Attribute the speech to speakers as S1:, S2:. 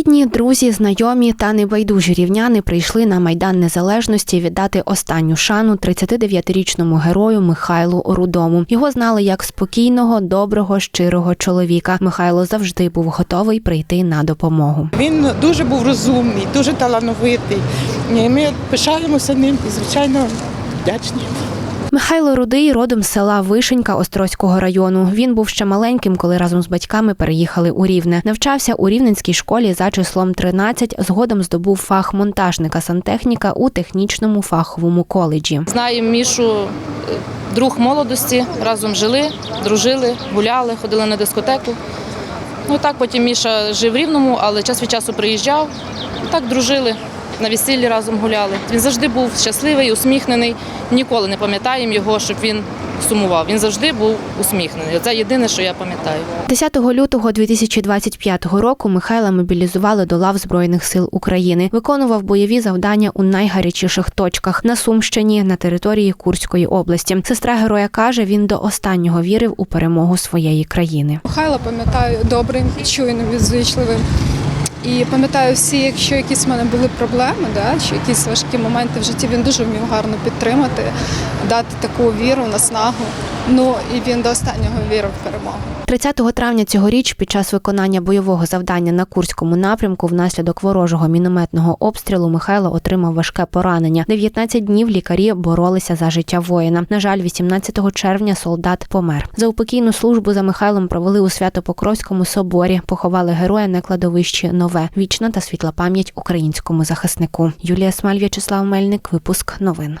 S1: Рідні, друзі, знайомі та небайдужі рівняни прийшли на майдан незалежності віддати останню шану 39-річному герою Михайлу Рудому. Його знали як спокійного, доброго, щирого чоловіка. Михайло завжди був готовий прийти на допомогу.
S2: Він дуже був розумний, дуже талановитий. Ми пишаємося ним і, звичайно, вдячні.
S1: Михайло Рудий родом з села Вишенька Острозького району. Він був ще маленьким, коли разом з батьками переїхали у Рівне. Навчався у рівненській школі за числом 13, згодом здобув фах монтажника сантехніка у технічному фаховому коледжі.
S3: Знаю Мішу, е, друг молодості, разом жили, дружили, гуляли, ходили на дискотеку. Ну так потім Міша жив в Рівному, але час від часу приїжджав. Так дружили, на весіллі разом гуляли. Він завжди був щасливий, усміхнений. Ніколи не пам'ятаємо його, щоб він сумував. Він завжди був усміхнений. Це єдине, що я пам'ятаю.
S1: 10 лютого 2025 року Михайла мобілізували до лав Збройних сил України. Виконував бойові завдання у найгарячіших точках на Сумщині на території Курської області. Сестра героя каже, він до останнього вірив у перемогу своєї країни.
S4: Михайла пам'ятаю добрим, чуйним, відзвичливим. І пам'ятаю всі, якщо якісь в мене були проблеми, да, чи якісь важкі моменти в житті, він дуже вмів гарно підтримати, дати таку віру, наснагу. Ну і він до останнього вірив в перемогу.
S1: 30 травня цьогоріч під час виконання бойового завдання на Курському напрямку внаслідок ворожого мінометного обстрілу Михайло отримав важке поранення. 19 днів лікарі боролися за життя воїна. На жаль, 18 червня солдат помер. За упокійну службу за Михайлом провели у Свято-Покровському соборі. Поховали героя на кладовищі Нове. Вічна та світла пам'ять українському захиснику. Юлія Смаль, В'ячеслав Мельник. Випуск новин.